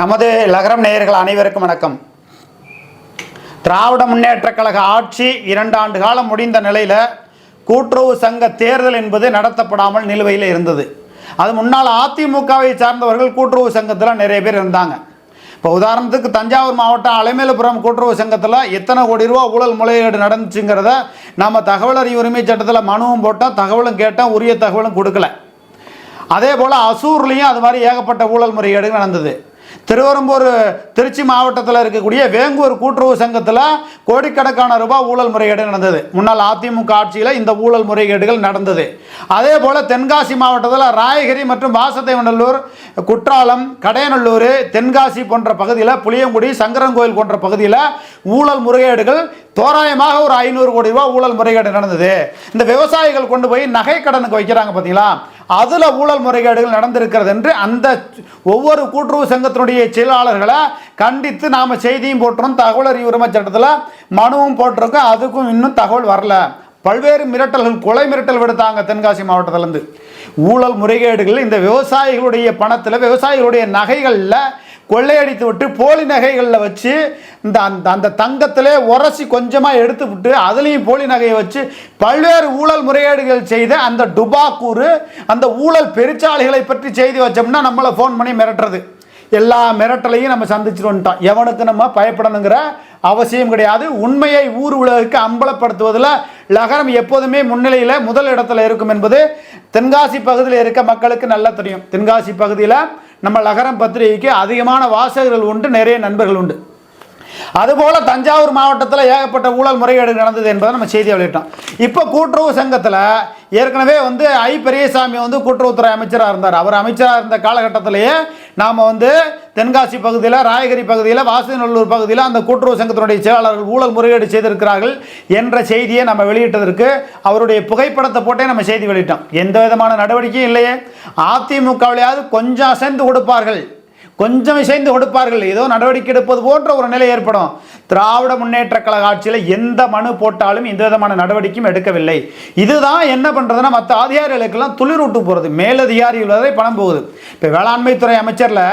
நமது லகரம் நேயர்கள் அனைவருக்கும் வணக்கம். திராவிட முன்னேற்றக் கழக ஆட்சி இரண்டு ஆண்டு காலம் முடிந்த நிலையில் கூட்டுறவு சங்க தேர்தல் என்பது நடத்தப்படாமல் நிலுவையில் இருந்தது. அது முன்னால் அதிமுகவை சார்ந்தவர்கள் கூட்டுறவு சங்கத்தில் நிறைய பேர் இருந்தாங்க. இப்போ உதாரணத்துக்கு தஞ்சாவூர் மாவட்டம் அலைமேலுபுரம் கூட்டுறவு சங்கத்தில் எத்தனை கோடி ரூபா ஊழல் முறையீடு நடந்துச்சுங்கிறத நம்ம தகவல் அறிவு உரிமை சட்டத்தில் மனுவும் போட்டோம் தகவலும் கேட்டோம் உரிய தகவலும் கொடுக்கல. அதே போல் அசூர்லேயும் அது மாதிரி ஏகப்பட்ட ஊழல் முறைகேடு நடந்தது. திருவரம்பூர் திருச்சி மாவட்டத்தில் இருக்கக்கூடிய வேங்கூர் கூட்டுறவு சங்கத்தில் கோடிக்கணக்கான ரூபாய் ஊழல் முறைகேடு நடந்தது. முன்னாள் அதிமுக ஆட்சியில் இந்த ஊழல் முறைகேடுகள் நடந்தது. அதே போல் தென்காசி மாவட்டத்தில் ராயகிரி மற்றும் வாசதேவநல்லூர் குற்றாலம் கடையநல்லூர் தென்காசி போன்ற பகுதியில் புளியங்குடி சங்கரன்கோயில் போன்ற பகுதியில் ஊழல் முறைகேடுகள் தோராயமாக ஒரு ஐநூறு கோடி ரூபாய் ஊழல் முறைகேடு நடந்தது. இந்த விவசாயிகள் கொண்டு போய் நகை கடனுக்கு வைக்கிறாங்க பார்த்தீங்களா அதில் ஊழல் முறைகேடுகள் நடந்திருக்கிறது என்று அந்த ஒவ்வொரு கூட்டுறவு சங்கத்தினுடைய செயலாளர்களை கண்டித்து நாம் செய்தியும் போட்டுறோம் தகவல் அறிவு உரிமை சட்டத்தில் மனுவும் போட்டிருக்கோம் அதுக்கும் இன்னும் தகவல் வரல. பல்வேறு மிரட்டல்கள் கொலை மிரட்டல் விடுத்தாங்க தென்காசி மாவட்டத்திலேருந்து. ஊழல் முறைகேடுகள் இந்த விவசாயிகளுடைய பணத்தில் விவசாயிகளுடைய நகைகளில் கொள்ளையடித்து விட்டு போலி நகைகளில் வச்சு இந்த அந்த அந்த தங்கத்திலே உரசி கொஞ்சமாக எடுத்து விட்டு அதுலேயும் போலி நகையை வச்சு பல்வேறு ஊழல் முறைகேடுகள் செய்த அந்த டுபாக்கூறு அந்த ஊழல் பெருச்சாலைகளை பற்றி செய்தி வச்சோம்னா நம்மளை ஃபோன் பண்ணி மிரட்டுறது. எல்லா மிரட்டலையும் நம்ம சந்திச்சுட்டு வந்துட்டோம் எவனுக்கு நம்ம பயப்படணுங்கிற அவசியம் கிடையாது. உண்மையை ஊர் உலகுக்கு அம்பலப்படுத்துவதில் லகரம் எப்போதுமே முன்னிலையில் முதல் இடத்துல இருக்கும் என்பது தென்காசி பகுதியில் இருக்க மக்களுக்கு நல்லா தெரியும். தென்காசி பகுதியில் நம்ம லகரம் பத்திரிகைக்கு அதிகமான வாசகர்கள் உண்டு நிறைய நண்பர்கள் உண்டு. அதுபோல் தஞ்சாவூர் மாவட்டத்தில் ஏகப்பட்ட ஊழல் முறைகேடு நடந்தது என்பதை நம்ம செய்தியை வெளியிட்டோம். இப்போ கூட்டுறவு சங்கத்தில் ஏற்கனவே வந்து ஐ பெரியசாமி வந்து கூட்டுறவுத்துறை அமைச்சராக இருந்தார். அவர் அமைச்சராக இருந்த காலகட்டத்திலேயே நாம் வந்து தென்காசி பகுதியில் ராயகிரி பகுதியில் வாசநல்லூர் பகுதியில் அந்த கூட்டுறவு சங்கத்தினுடைய செயலாளர்கள் ஊழல் முறைகேடு செய்திருக்கிறார்கள் என்ற செய்தியை நம்ம வெளியிட்டதற்கு அவருடைய புகைப்படத்தை போட்டே நம்ம செய்தி வெளியிட்டோம். எந்த விதமான நடவடிக்கையும் இல்லையே. அதிமுகவிலையாவது கொஞ்சம் அசைந்து கொடுப்பார்கள். கொஞ்சம் இசைந்து கொடுப்பார்கள். ஏதோ நடவடிக்கை எடுப்பது போன்ற ஒரு நிலை ஏற்படும். திராவிட முன்னேற்ற கழக ஆட்சியில் எந்த மனு போட்டாலும் எந்த விதமான நடவடிக்கையும் எடுக்கவில்லை. இதுதான் என்ன பண்ணுறதுன்னா மற்ற அதிகாரிகளுக்கெல்லாம் துளிரூட்டு போகிறது மேலதிகாரிகள் வரை பணம் போகுது. இப்போ வேளாண்மைத்துறை அமைச்சரில்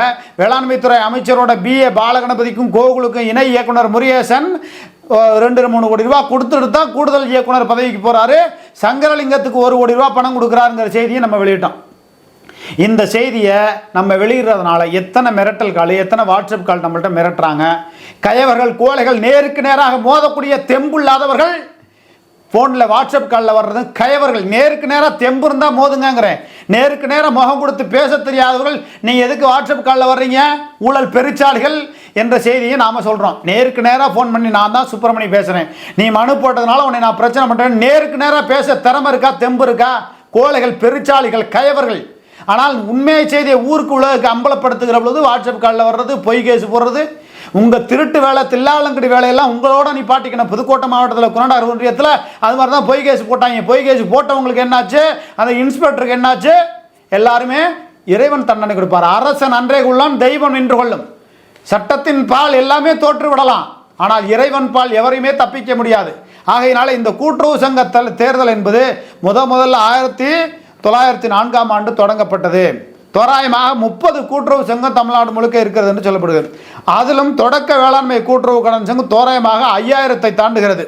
வேளாண்மைத்துறை அமைச்சரோட பிஏ பாலகணபதிக்கும் கோகுலுக்கும் இணை இயக்குனர் முருகேசன் ரெண்டு மூணு கோடி ரூபா கொடுத்துட்டு தான் கூடுதல் இயக்குனர் பதவிக்கு போகிறாரு சங்கரலிங்கத்துக்கு ஒரு கோடி ரூபா பணம் கொடுக்குறாருங்கிற செய்தியை நம்ம வெளியிட்டோம். இந்த செய்தியை நம்ம வெளியிடுறதுனால எத்தனை மிரட்டல் கால் எத்தனை வாட்ஸ்அப் கால் நம்மள்ட்ட மிரட்டுறாங்க? கயவர்கள் கோழைகள் நேருக்கு நேராக மோதக்கூடிய தெம்புள்ளாதவர்கள் ஃபோனில் வாட்ஸ்அப் காலில் வர்றது கயவர்கள். நேருக்கு நேராக தெம்பு இருந்தால் மோதுங்கங்கிறேன். நேருக்கு நேராக முகம் கொடுத்து பேச தெரியாதவர்கள் நீங்கள் எதுக்கு வாட்ஸ்அப் காலில் வர்றீங்க? ஊழல் பெருச்சாளிகள் என்ற செய்தியை நாம் சொல்கிறோம் நேருக்கு நேராக ஃபோன் பண்ணி நான் தான் சுப்பிரமணி பேசுகிறேன் நீ மனு போட்டதுனால உன்னை நான் பிரச்சனை பண்ணுறேன் நேருக்கு நேராக பேச திறமை இருக்கா? தெம்பு இருக்கா? கோழைகள் பெருச்சாளிகள் கயவர்கள். ஆனால் உண்மையை செய்தியை ஊருக்கு உலகக்கு அம்பலப்படுத்துகிற பொழுது வாட்ஸ்அப் காலில் வர்றது பொய் கேஸ் போடுறது உங்கள் திருட்டு வேலை தில்லாலங்கடி வேலையெல்லாம் உங்களோட நீ பாட்டிக்கணும் புதுக்கோட்டை மாவட்டத்தில் குரண்டார் ஒன்றியத்தில் அது மாதிரி தான் பொய் கேஸ் போட்டாங்க. பொய் கேஸ் போட்டவங்களுக்கு என்னாச்சு? அந்த இன்ஸ்பெக்டருக்கு என்னாச்சு? எல்லாருமே இறைவன் தண்டனை கொடுப்பார். அரசன் அன்றே கொள்ளான் தெய்வம் நின்று கொள்ளும். சட்டத்தின் பால் எல்லாமே தோற்று விடலாம் ஆனால் இறைவன் பால் எவரையுமே தப்பிக்க முடியாது. ஆகையினால இந்த கூட்டுறவு சங்க தேர்தல் என்பது முத முதல்ல ஆயிரத்தி தொள்ளாயிரத்தி நான்காம் ஆண்டு தொடங்கப்பட்டது. தோராயமாக முப்பது கூட்டுறவு சங்கம் தமிழ்நாடு முழுக்க இருக்கிறது என்று சொல்லப்படுகிறது. அதிலும் தொடக்க வேளாண்மை கூட்டுறவு கடன் சங்கம் தோராயமாக ஐயாயிரத்தை தாண்டுகிறது.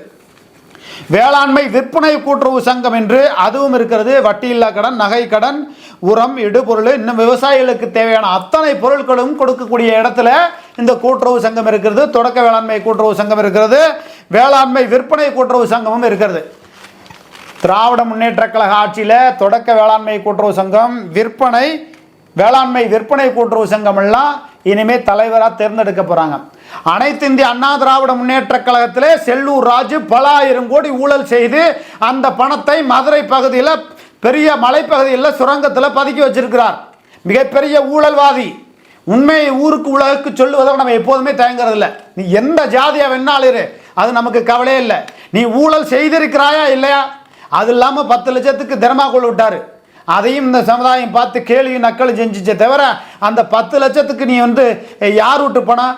வேளாண்மை விற்பனை கூட்டுறவு சங்கம் என்று அதுவும் இருக்கிறது. வட்டியில்லா கடன் நகை கடன் உரம் இடுபொருள் இன்னும் விவசாயிகளுக்கு தேவையான அத்தனை பொருட்களும் கொடுக்கக்கூடிய இடத்துல இந்த கூட்டுறவு சங்கம் இருக்கிறது. தொடக்க வேளாண்மை கூட்டுறவு சங்கம் இருக்கிறது. வேளாண்மை விற்பனை கூட்டுறவு சங்கமும் இருக்கிறது. திராவிட முன்னேற்ற கழக ஆட்சியில் தொடக்க வேளாண்மை கூட்டுறவு சங்கம் விற்பனை வேளாண்மை விற்பனை கூட்டுறவு சங்கம் எல்லாம் இனிமேல் தலைவராக தேர்ந்தெடுக்க போகிறாங்க அனைத்து இந்திய அண்ணா திராவிட முன்னேற்ற கழகத்தில் செல்லூர் ராஜு பல ஆயிரம் கோடி ஊழல் செய்து அந்த பணத்தை மதுரை பகுதியில் பெரிய மலைப்பகுதியில் சுரங்கத்தில் பதுக்கி வச்சிருக்கிறார். மிகப்பெரிய ஊழல்வாதி. உண்மையை ஊருக்கு உலகுக்கு சொல்லுவதை நம்ம எப்போதுமே தயங்குறது இல்லை நீ எந்த ஜாதியாக வேணாலும் அது நமக்கு கவலையே இல்லை. நீ ஊழல் செய்திருக்கிறாயா இல்லையா? அது இல்லாமல் பத்து லட்சத்துக்கு தினமாக்குள் விட்டார். அதையும் இந்த சமுதாயம் பார்த்து கேள்வி நக்கல் செஞ்சிச்சே தவிர அந்த பத்து லட்சத்துக்கு நீ வந்து யார் விட்டு பணம்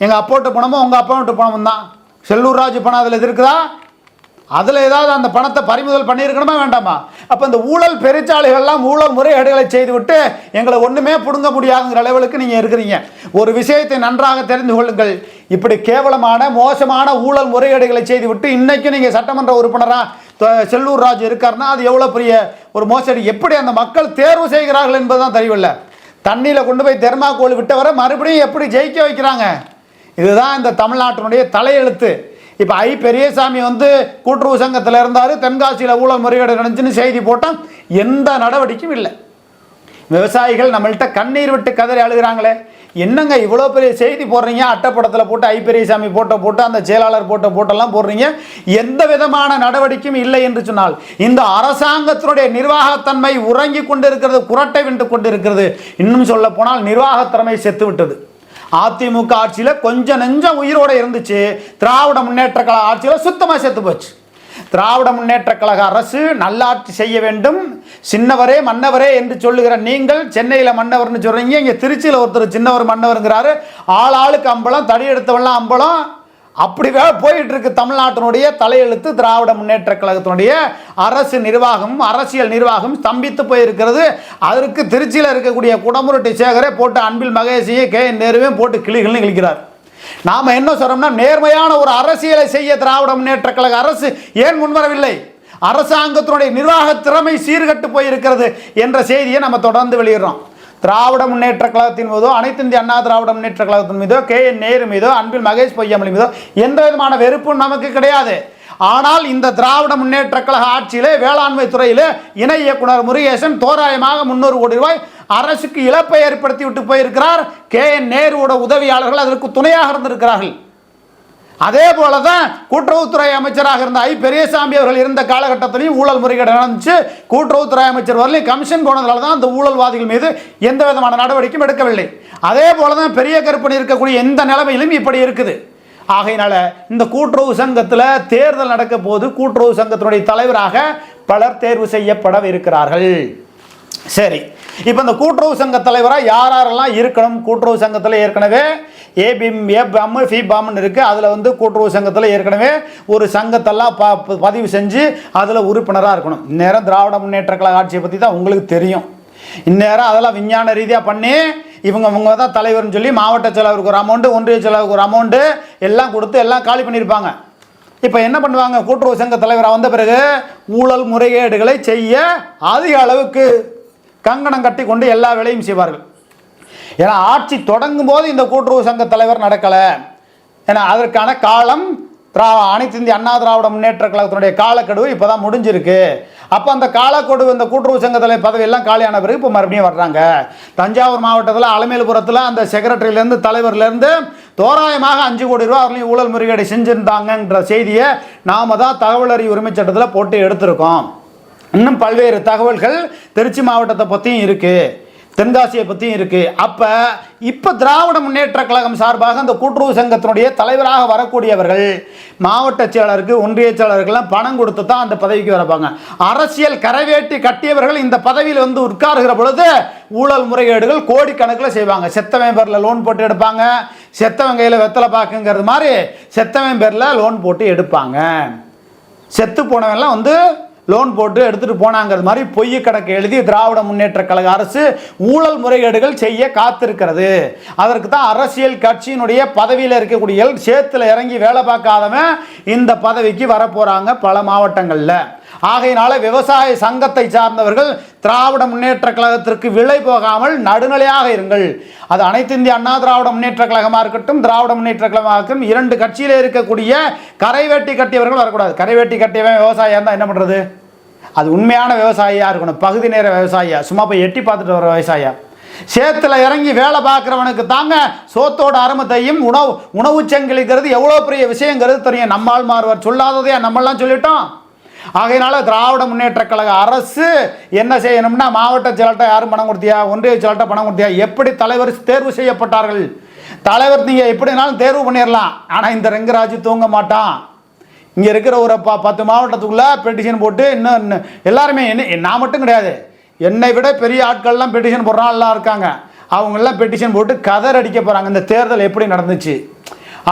எங்கள் அப்போட்டு பணமோ உங்கள் அப்பா விட்டு பணமும் தான். செல்லூர் ராஜு பணம் அதில் இருக்குதா? அதில் ஏதாவது அந்த பணத்தை பறிமுதல் பண்ணியிருக்கணுமா வேண்டாமா? அப்போ இந்த ஊழல் பெருச்சாலைகள்லாம் ஊழல் முறைகேடுகளை செய்துவிட்டு எங்களை ஒன்றுமே பிடுங்க முடியாதுங்கிற அளவுக்கு நீங்கள் இருக்கிறீங்க. ஒரு விஷயத்தை நன்றாக தெரிந்து கொள்ளுங்கள். இப்படி கேவலமான மோசமான ஊழல் முறைகேடுகளை செய்துவிட்டு இன்றைக்கும் நீங்கள் சட்டமன்ற உறுப்பினராக செல்லூர் ராஜ் இருக்காருன்னா அது எவ்வளோ பெரிய ஒரு மோசடி? எப்படி அந்த மக்கள் தேர்வு செய்கிறார்கள் என்பதுதான் தெரியவில்லை. தண்ணியில் கொண்டு போய் தெர்மாக்கோல் விட்டவரை மறுபடியும் எப்படி ஜெயிக்க வைக்கிறாங்க? இதுதான் இந்த தமிழ்நாட்டினுடைய தலையெழுத்து. இப்போ ஐ பெரியசாமி வந்து கூட்டுறவு சங்கத்தில் இருந்தார் தென்காசியில் ஊழல் முறைகேடு நடந்துச்சுன்னு செய்தி போட்டால் எந்த நடவடிக்கையும் இல்லை. விவசாயிகள் நம்மள்கிட்ட கண்ணீர் விட்டு கதறி அழுகிறாங்களே. என்னங்க இவ்வளோ பெரிய செய்தி போடுறீங்க? அட்டைப்படத்தில் போட்டு ஐப்பெரியசாமி போட்டோ போட்டு அந்த செயலாளர் போட்டோ போட்டெல்லாம் போடுறீங்க. எந்த விதமான நடவடிக்கையும் இல்லை என்று சொன்னால் இந்த அரசாங்கத்தினுடைய நிர்வாகத்தன்மை உறங்கி கொண்டிருக்கிறது குரட்டை விண்டு கொண்டிருக்கிறது. இன்னும் சொல்ல போனால் நிர்வாகத்திறமை செத்து விட்டது. அதிமுக ஆட்சியில் கொஞ்சம் நெஞ்சம் உயிரோட இருந்துச்சு. திராவிட முன்னேற்ற கழக ஆட்சியில் சுத்தமாக செத்து போச்சு. திராவிட முன்னேற்ற கழக அரசு நல்லாட்சி செய்ய வேண்டும். சின்னவரே மன்னவரே என்று சொல்லுகிற நீங்கள் சென்னையில் மன்னவர்னு சொல்கிறீங்க இங்கே திருச்சியில் ஒருத்தர் சின்னவர் மன்னவருங்கிறாரு. ஆள் ஆளுக்கு அம்பலம் தடி எடுத்தவெல்லாம் அம்பலம். அப்படி வே போயிட்டு இருக்கு தமிழ்நாட்டினுடைய தலையெழுத்து திராவிட முன்னேற்ற கழகத்தினுடைய அரசு நிர்வாகம் அரசியல் நிர்வாகம் ஸ்தம்பித்து போயிருக்கிறது. அதற்கு திருச்சியில் இருக்கக்கூடிய குடமுருட்டி சேகரே போட்டு அன்பில் மகேஷையும் கே நேருவே நேருவையும் போட்டு கிளிகள்னு கிழிக்கிறார். நாம் என்ன சொல்கிறோம்னா நேர்மையான ஒரு அரசியலை செய்ய திராவிட முன்னேற்ற கழக அரசு ஏன் முன்வரவில்லை? அரசாங்கத்தினுடைய நிர்வாக திறமை சீர்கட்டு போயிருக்கிறது என்ற செய்தியை நம்ம தொடர்ந்து வெளியிடுறோம். திராவிட முன்னேற்ற கழகத்தின் மீதோ அனைத்து இந்திய அண்ணா திராவிட முன்னேற்ற கழகத்தின் மீதோ கே என் நேரு மீதோ அன்பில் மகேஷ் பொய்யாமலி மீதோ எந்த விதமான வெறுப்பும் நமக்கு கிடையாது. ஆனால் இந்த திராவிட முன்னேற்ற கழக ஆட்சியிலே வேளாண்மை துறையிலே இணை இயக்குனர் முருகேசன் தோராயமாக முன்னூறு கோடி ரூபாய் அரசுக்கு இழப்பை ஏற்படுத்தி விட்டு போயிருக்கிறார். கே. என். நேருவோட உதவியாளர்கள் அதற்கு துணையாக இருந்திருக்கிறார்கள். அதே போல தான் கூட்டுறவுத்துறை அமைச்சராக இருந்த ஐ. பெரியசாமி அவர்கள் இருந்த காலகட்டத்திலையும் ஊழல் முறைகேடு நடந்துச்சு. கூட்டுறவுத்துறை அமைச்சர் வரலையும் கமிஷன் போனதால தான் அந்த ஊழல்வாதிகள் மீது எந்த விதமான நடவடிக்கையும் எடுக்கவில்லை. அதே போல தான் பெரிய கருப்பணி இருக்கக்கூடிய எந்த நிலைமையிலும் இப்படி இருக்குது. ஆகையினால இந்த கூட்டுறவு சங்கத்தில் தேர்தல் நடக்க போது கூட்டுறவு சங்கத்தினுடைய தலைவராக பலர் தேர்வு செய்யப்படவிருக்கிறார்கள். சரி. இப்போ இந்த கூட்டுறவு சங்க தலைவராக யார் யாரெல்லாம் இருக்கணும்? கூட்டுறவு சங்கத்தில் ஏற்கனவே ஏபிஎம் ஏபாம் ஃபிபாம்னு இருக்குது அதில் வந்து கூட்டுறவு சங்கத்தில் ஏற்கனவே ஒரு சங்கத்தெல்லாம் ப ப- பதிவு செஞ்சு அதில் உறுப்பினராக இருக்கணும். இந்நேரம் திராவிட முன்னேற்ற கழக ஆட்சியை பற்றி தான் உங்களுக்கு தெரியும். இந்நேரம் அதெல்லாம் விஞ்ஞான ரீதியாக பண்ணி இவங்க இவங்க தான் தலைவர்னு சொல்லி மாவட்ட செலவுக்கு ஒரு அமௌண்ட்டு ஒன்றிய செலவுக்கு ஒரு அமௌண்ட்டு எல்லாம் கொடுத்து எல்லாம் காலி பண்ணியிருப்பாங்க. இப்போ என்ன பண்ணுவாங்க? கூட்டுறவு சங்க தலைவராக வந்த பிறகு ஊழல் முறைகேடுகளை செய்ய அதிக அளவுக்கு கங்கணம் கட்டி கொண்டு எல்லா வேலையும் செய்வார்கள். ஏன்னா ஆட்சி தொடங்கும் போது இந்த கூட்டுறவு சங்க தலைவர் நடக்கலை. ஏன்னா அதற்கான காலம் திரா அனைத்து இந்திய அண்ணா திராவிட முன்னேற்ற கழகத்தினுடைய காலக்கெடுவு இப்போ தான் முடிஞ்சிருக்கு. அப்போ அந்த காலக்கெடுவு இந்த கூட்டுறவு சங்க தலைவர் பதவியெல்லாம் காலியான பிறகு இப்போ மறுபடியும் வர்றாங்க. தஞ்சாவூர் மாவட்டத்தில் அலமேலுபுரத்தில் அந்த செக்ரட்டரியிலேருந்து தலைவர்லேருந்து தோராயமாக அஞ்சு கோடி ரூபா அவர்களையும் ஊழல் முறைகேடு செஞ்சுருந்தாங்கன்ற செய்தியை நாம தான் தகவல் அறிவு உரிமை சட்டத்தில் போட்டு எடுத்திருக்கோம். இன்னும் பல்வேறு தகவல்கள் திருச்சி மாவட்டத்தை பற்றியும் இருக்குது தென்காசியை பற்றியும் இருக்குது அப்போ இப்போ திராவிட முன்னேற்ற கழகம் சார்பாக அந்த கூட்டுறவு சங்கத்தினுடைய தலைவராக வரக்கூடியவர்கள் மாவட்ட செயலருக்கு ஒன்றிய செயலருக்கெல்லாம் பணம் கொடுத்து தான் அந்த பதவிக்கு வரப்பாங்க. அரசியல் கரைவேட்டி கட்டியவர்கள் இந்த பதவியில் வந்து உட்காருகிற பொழுது ஊழல் முறைகேடுகள் கோடிக்கணக்கில் செய்வாங்க. செத்தவன் பேரில் லோன் போட்டு எடுப்பாங்க. செத்தவன் கையில் வெத்தலை பாக்குங்கிறது மாதிரி செத்தவன் பேரில் லோன் போட்டு எடுப்பாங்க. செத்து போனவெல்லாம் வந்து லோன் போட்டு எடுத்துட்டு போனாங்கிறது மாதிரி பொய் கணக்கு எழுதி திராவிட முன்னேற்ற கழக அரசு ஊழல் முறைகேடுகள் செய்ய காத்திருக்கிறது. அதற்கு தான் அரசியல் கட்சியினுடைய பதவியில் இருக்கக்கூடிய சேத்துல இறங்கி வேலை பார்க்காதவன் இந்த பதவிக்கு வரப்போறாங்க பல மாவட்டங்களில். ஆகையினால விவசாய சங்கத்தை சார்ந்தவர்கள் திராவிட முன்னேற்ற கழகத்திற்கு விலை போகாமல் நடுநிலையாக இருங்கள். அது அனைத்து இந்திய அண்ணா திராவிட முன்னேற்ற கழகமாக இருக்கட்டும் திராவிட முன்னேற்ற கழகமாக இருக்கட்டும் இரண்டு கட்சியில் இருக்கக்கூடிய கரைவேட்டி கட்டியவர்கள் வரக்கூடாது. கரைவேட்டி கட்டியவன் விவசாயம் இருந்தால் என்ன பண்ணுறது அது உண்மையான விவசாயியாக இருக்கணும். பகுதி நேர விவசாயியா. சும்மா போய் எட்டி பார்த்துட்டு வர விவசாயியா? சேத்துல இறங்கி வேலை பார்க்குறவனுக்கு தாங்க சோத்தோட அருமத்தையும் உணவு உணவு சங்கிலிங்கிறது எவ்வளோ பெரிய விஷயங்கிறது தெரியும். நம்மால் மாறுவர் சொல்லாததையா நம்மளாம் சொல்லிட்டோம்? ஆகையினால திராவிட முன்னேற்ற கழக அரசு என்ன செய்யணும்னா மாவட்ட செயலர்கிட்ட யாரும் பணம் கொடுத்தியா? ஒன்றிய செயலர்கிட்ட பணம் கொடுத்தியா? எப்படி தலைவர் தேர்வு செய்யப்பட்டார்கள்? தலைவர் நீங்கள் எப்படினாலும் தேர்வு பண்ணிடலாம் ஆனால் இந்த ரெங்கராஜ் தூங்க மாட்டான். இங்கே இருக்கிற ஒரு ப பத்து மாவட்டத்துக்குள்ளே பெட்டிஷன் போட்டு இன்னும் எல்லாருமே என்ன நான் மட்டும் கிடையாது. என்னை விட பெரிய ஆட்கள்லாம் பெட்டிஷன் போடுறான் எல்லாம் இருக்காங்க. அவங்கெல்லாம் பெட்டிஷன் போட்டு கதர் அடிக்க போகிறாங்க இந்த தேர்தல் எப்படி நடந்துச்சு?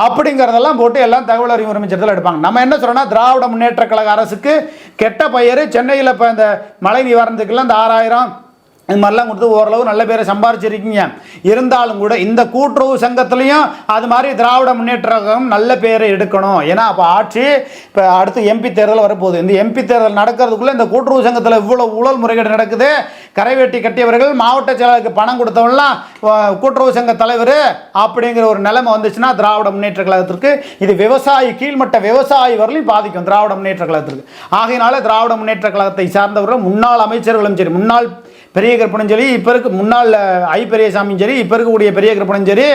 அப்படிங்கிறதெல்லாம் போட்டு எல்லாம் தகவல் அறிவு உரிமைச்சத்தில் எடுப்பாங்க. நம்ம என்ன சொல்றோம்னா திராவிட முன்னேற்ற கழக அரசுக்கு கெட்ட பெயர் சென்னையில் இப்போ இந்த மழை நிவாரணத்துக்கெல்லாம் இந்த ஆறாயிரம் இது மாதிரிலாம் கொடுத்து ஓரளவு நல்ல பேரை சம்பாரிச்சிருக்கீங்க. இருந்தாலும் கூட இந்த கூட்டுறவு சங்கத்துலேயும் அது மாதிரி திராவிட முன்னேற்றம் நல்ல பேரை எடுக்கணும். ஏன்னா அப்போ ஆட்சி இப்போ அடுத்து எம்பி தேர்தல் வரப்போகுது. இந்த எம்பி தேர்தல் நடக்கிறதுக்குள்ளே இந்த கூட்டுறவு சங்கத்தில் இவ்வளோ ஊழல் முறைகேடு நடக்குது. கரைவேட்டி கட்டியவர்கள் மாவட்ட செயலாளருக்கு பணம் கொடுத்தவங்களாம் கூட்டுறவு சங்க தலைவர் அப்படிங்கிற ஒரு நிலைமை வந்துச்சுன்னா திராவிட முன்னேற்ற கழகத்திற்கு இது விவசாயி கீழ்மட்ட விவசாயி வரலையும் பாதிக்கும் திராவிட முன்னேற்ற கழகத்திற்கு. ஆகையினால திராவிட முன்னேற்ற கழகத்தை சார்ந்தவர்கள் முன்னாள் அமைச்சர்களும் சரி முன்னாள் பெரிய கற்பனும் சரி இப்போ இருக்க முன்னாள் ஐ பெரியசாமியும் சரி இப்போ இருக்கக்கூடிய பெரிய கற்பனும் சரி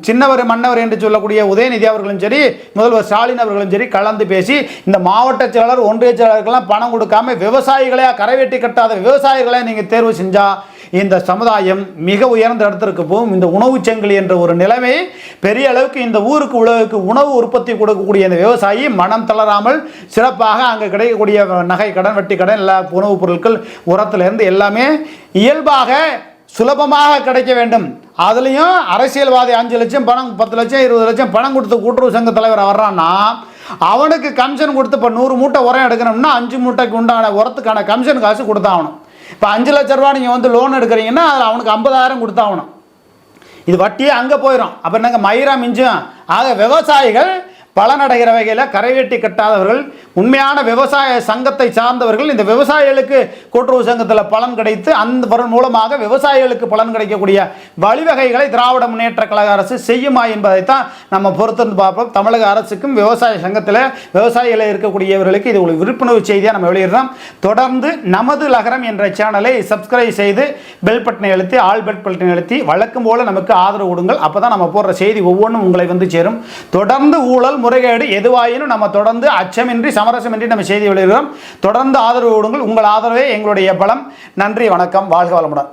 சின்னவர் மன்னவர் என்று சொல்லக்கூடிய உதயநிதி அவர்களும் சரி முதல்வர் ஸ்டாலின் அவர்களும் சரி கலந்து பேசி இந்த மாவட்ட செயலாளர் ஒன்றிய செயலாளர்கள்லாம் பணம் கொடுக்காம விவசாயிகளாக கரை வெட்டி கட்டாத விவசாயிகளை நீங்கள் தேர்வு செஞ்சால் இந்த சமுதாயம் மிக உயர்ந்த இடத்திற்கு போகும். இந்த உணவுச் சங்கிலி என்ற ஒரு நிலைமை பெரிய அளவுக்கு இந்த ஊருக்கு உலகுக்கு உணவு உற்பத்தி கொடுக்கக்கூடிய இந்த விவசாயி மனம் தளராமல் சிறப்பாக அங்கே கிடைக்கக்கூடிய நகை கடன் வட்டி கடன் எல்லா உணவுப் பொருட்கள் உரத்திலிருந்து எல்லாமே இயல்பாக சுலபமாக கிடைக்க வேண்டும். அதுலேயும் அரசியல்வாதி அஞ்சு லட்சம் பணம் பத்து லட்சம் இருபது லட்சம் பணம் கொடுத்து கூட்டுறவு சங்க தலைவர் வர்றான்னா அவனுக்கு கமிஷன் கொடுத்து இப்போ நூறு மூட்டை உரம் எடுக்கணும்னா அஞ்சு மூட்டைக்கு உண்டான உரத்துக்கான கமிஷன் காசு கொடுத்தாகணும். இப்போ அஞ்சு லட்ச ரூபா நீங்கள் வந்து லோன் எடுக்கிறீங்கன்னா அதில் அவனுக்கு ஐம்பதாயிரம் கொடுத்தாகணும் இது வட்டியே அங்கே போயிடும் அப்புறம் என்னங்க மயிரா மிஞ்சும். ஆக விவசாயிகள் பலனடைகிற வகையில் கரைவேட்டி கட்டாதவர்கள் உண்மையான விவசாய சங்கத்தை சார்ந்தவர்கள் இந்த விவசாயிகளுக்கு கூட்டுறவு சங்கத்தில் பலன் கிடைத்து அந்த மூலமாக விவசாயிகளுக்கு பலன் கிடைக்கக்கூடிய வழிவகைகளை திராவிட முன்னேற்ற கழக அரசு செய்யுமா என்பதைத்தான் நம்ம பொறுத்திருந்து பார்ப்போம். தமிழக அரசுக்கும் விவசாய சங்கத்தில் விவசாயிகளில் இருக்கக்கூடியவர்களுக்கு இது ஒரு விழிப்புணர்வு செய்தியாக நம்ம வெளியிடுறோம். தொடர்ந்து நமது லகரம் என்ற சேனலை சப்ஸ்கிரைப் செய்து பெல் பட்டனை அழுத்தி ஆல் பெல் பட்டனை அழுத்தி வழக்கம் போல நமக்கு ஆதரவு கொடுங்கள். அப்போ தான் நம்ம போடுற செய்தி ஒவ்வொன்றும் உங்களை வந்து சேரும். தொடர்ந்து ஊழல் முறைகேடு எதுவாயினும் நம்ம தொடர்ந்து அச்சமின்றி சமரசமின்றி நம்ம செய்தி வெளியிடுகிறோம். தொடர்ந்து ஆதரவு கொடுங்கள். உங்கள் ஆதரவே எங்களுடைய பலம். நன்றி வணக்கம். வாழ்க வளமுடன்.